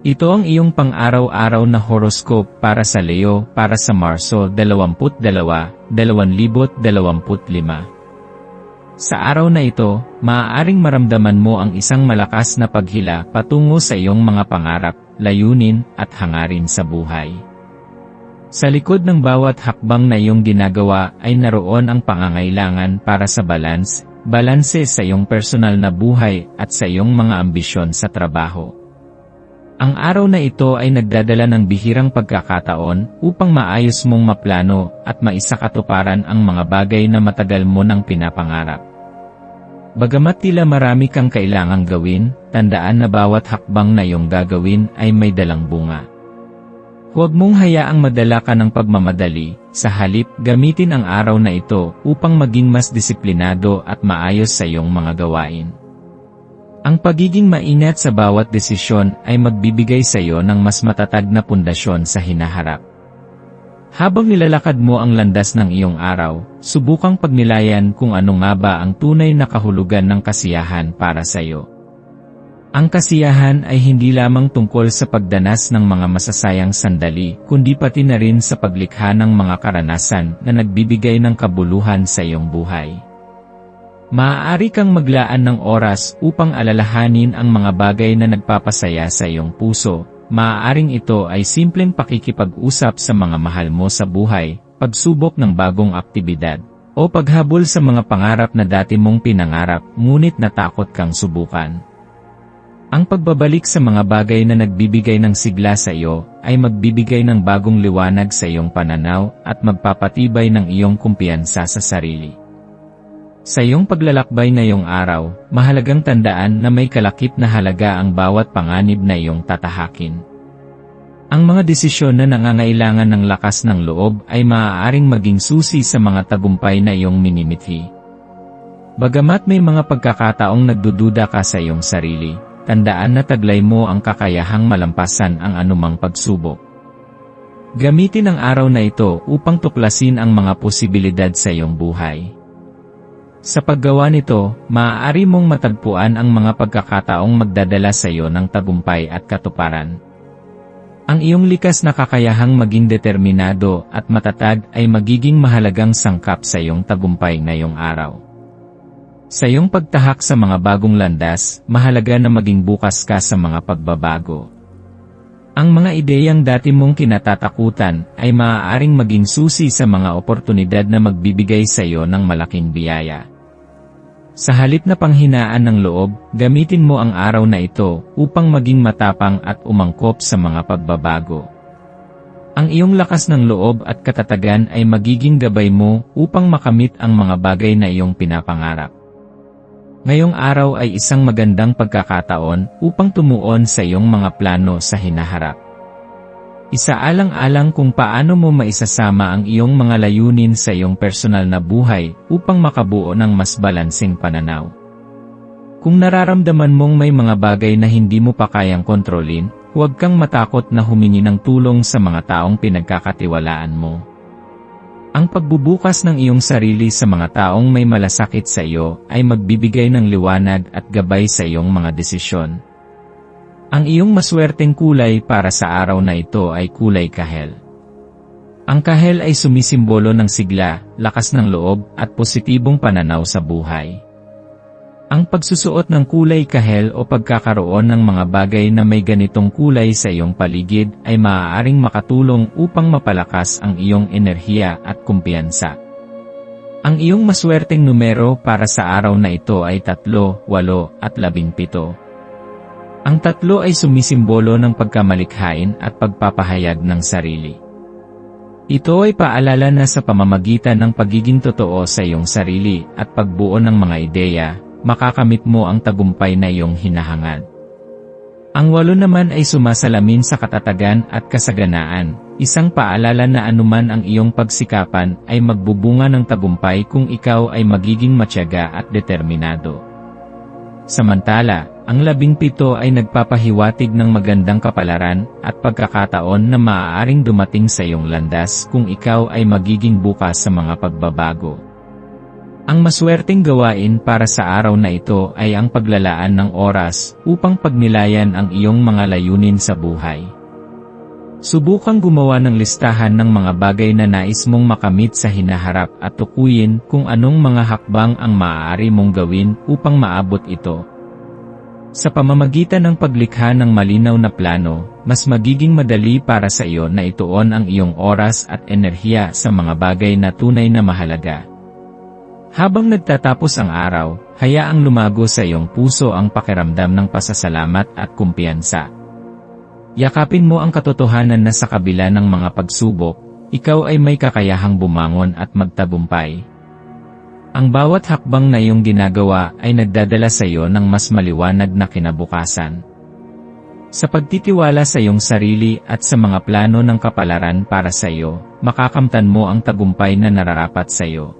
Ito ang iyong pang-araw-araw na horoscope para sa Leo para sa Marso 22, 2025. Sa araw na ito, maaaring maramdaman mo ang isang malakas na paghila patungo sa iyong mga pangarap, layunin, at hangarin sa buhay. Sa likod ng bawat hakbang na iyong ginagawa ay naroon ang pangangailangan para sa balance, balanse sa iyong personal na buhay at sa iyong mga ambisyon sa trabaho. Ang araw na ito ay nagdadala ng bihirang pagkakataon upang maayos mong maplano at maisakatuparan ang mga bagay na matagal mo nang pinapangarap. Bagamat tila marami kang kailangang gawin, tandaan na bawat hakbang na iyong gagawin ay may dalang bunga. Huwag mong hayaang madala ka ng pagmamadali, sa halip gamitin ang araw na ito upang maging mas disiplinado at maayos sa iyong mga gawain. Ang pagiging maingat sa bawat desisyon ay magbibigay sa iyo ng mas matatag na pundasyon sa hinaharap. Habang nilalakad mo ang landas ng iyong araw, subukang pagnilayan kung ano nga ba ang tunay na kahulugan ng kasiyahan para sa iyo. Ang kasiyahan ay hindi lamang tungkol sa pagdanas ng mga masasayang sandali, kundi pati na rin sa paglikha ng mga karanasan na nagbibigay ng kabuluhan sa iyong buhay. Maaari kang maglaan ng oras upang alalahanin ang mga bagay na nagpapasaya sa iyong puso. Maaaring ito ay simpleng pakikipag-usap sa mga mahal mo sa buhay, pagsubok ng bagong aktibidad, o paghabol sa mga pangarap na dati mong pinangarap ngunit natakot kang subukan. Ang pagbabalik sa mga bagay na nagbibigay ng sigla sa iyo ay magbibigay ng bagong liwanag sa iyong pananaw at magpapatibay ng iyong kumpiyansa sa sarili. Sa iyong paglalakbay na iyong araw, mahalagang tandaan na may kalakip na halaga ang bawat panganib na iyong tatahakin. Ang mga desisyon na nangangailangan ng lakas ng loob ay maaaring maging susi sa mga tagumpay na iyong minimithi. Bagamat may mga pagkakataong nagdududa ka sa iyong sarili, tandaan na taglay mo ang kakayahang malampasan ang anumang pagsubok. Gamitin ang araw na ito upang tuklasin ang mga posibilidad sa iyong buhay. Sa paggawa nito, maaari mong matagpuan ang mga pagkakataong magdadala sa iyo ng tagumpay at katuparan. Ang iyong likas na kakayahang maging determinado at matatag ay magiging mahalagang sangkap sa iyong tagumpay ngayong araw. Sa iyong pagtahak sa mga bagong landas, mahalaga na maging bukas ka sa mga pagbabago. Ang mga ideyang dati mong kinatatakutan ay maaaring maging susi sa mga oportunidad na magbibigay sa iyo ng malaking biyaya. Sa halip na panghinaan ng loob, gamitin mo ang araw na ito upang maging matapang at umangkop sa mga pagbabago. Ang iyong lakas ng loob at katatagan ay magiging gabay mo upang makamit ang mga bagay na iyong pinapangarap. Ngayong araw ay isang magandang pagkakataon upang tumuon sa iyong mga plano sa hinaharap. Isaalang-alang kung paano mo maisasama ang iyong mga layunin sa iyong personal na buhay upang makabuo ng mas balansing pananaw. Kung nararamdaman mong may mga bagay na hindi mo pa kayang kontrolin, huwag kang matakot na humingi ng tulong sa mga taong pinagkakatiwalaan mo. Ang pagbubukas ng iyong sarili sa mga taong may malasakit sa iyo ay magbibigay ng liwanag at gabay sa iyong mga desisyon. Ang iyong maswerteng kulay para sa araw na ito ay kulay kahel. Ang kahel ay sumisimbolo ng sigla, lakas ng loob, at positibong pananaw sa buhay. Ang pagsusuot ng kulay kahel o pagkakaroon ng mga bagay na may ganitong kulay sa iyong paligid ay maaaring makatulong upang mapalakas ang iyong enerhiya at kumpiyansa. Ang iyong maswerteng numero para sa araw na ito ay 3, 8 at 17. Ang tatlo ay sumisimbolo ng pagkamalikhain at pagpapahayag ng sarili. Ito ay paalala na sa pamamagitan ng pagiging totoo sa iyong sarili at pagbuo ng mga ideya, makakamit mo ang tagumpay na iyong hinahangad. Ang walo naman ay sumasalamin sa katatagan at kasaganaan, isang paalala na anuman ang iyong pagsikapan ay magbubunga ng tagumpay kung ikaw ay magiging matyaga at determinado. Samantala, ang labing pito ay nagpapahiwatig ng magandang kapalaran at pagkakataon na maaaring dumating sa iyong landas kung ikaw ay magiging bukas sa mga pagbabago. Ang maswerteng gawain para sa araw na ito ay ang paglalaan ng oras upang pagnilayan ang iyong mga layunin sa buhay. Subukang gumawa ng listahan ng mga bagay na nais mong makamit sa hinaharap at tukuyin kung anong mga hakbang ang maaari mong gawin upang maabot ito. Sa pamamagitan ng paglikha ng malinaw na plano, mas magiging madali para sa iyo na ituon ang iyong oras at enerhiya sa mga bagay na tunay na mahalaga. Habang nagtatapos ang araw, hayaang lumago sa iyong puso ang pakiramdam ng pasasalamat at kumpiyansa. Yakapin mo ang katotohanan na sa kabila ng mga pagsubok, ikaw ay may kakayahang bumangon at magtagumpay. Ang bawat hakbang na iyong ginagawa ay nagdadala sa iyo ng mas maliwanag na kinabukasan. Sa pagtitiwala sa iyong sarili at sa mga plano ng kapalaran para sa iyo, makakamtan mo ang tagumpay na nararapat sa iyo.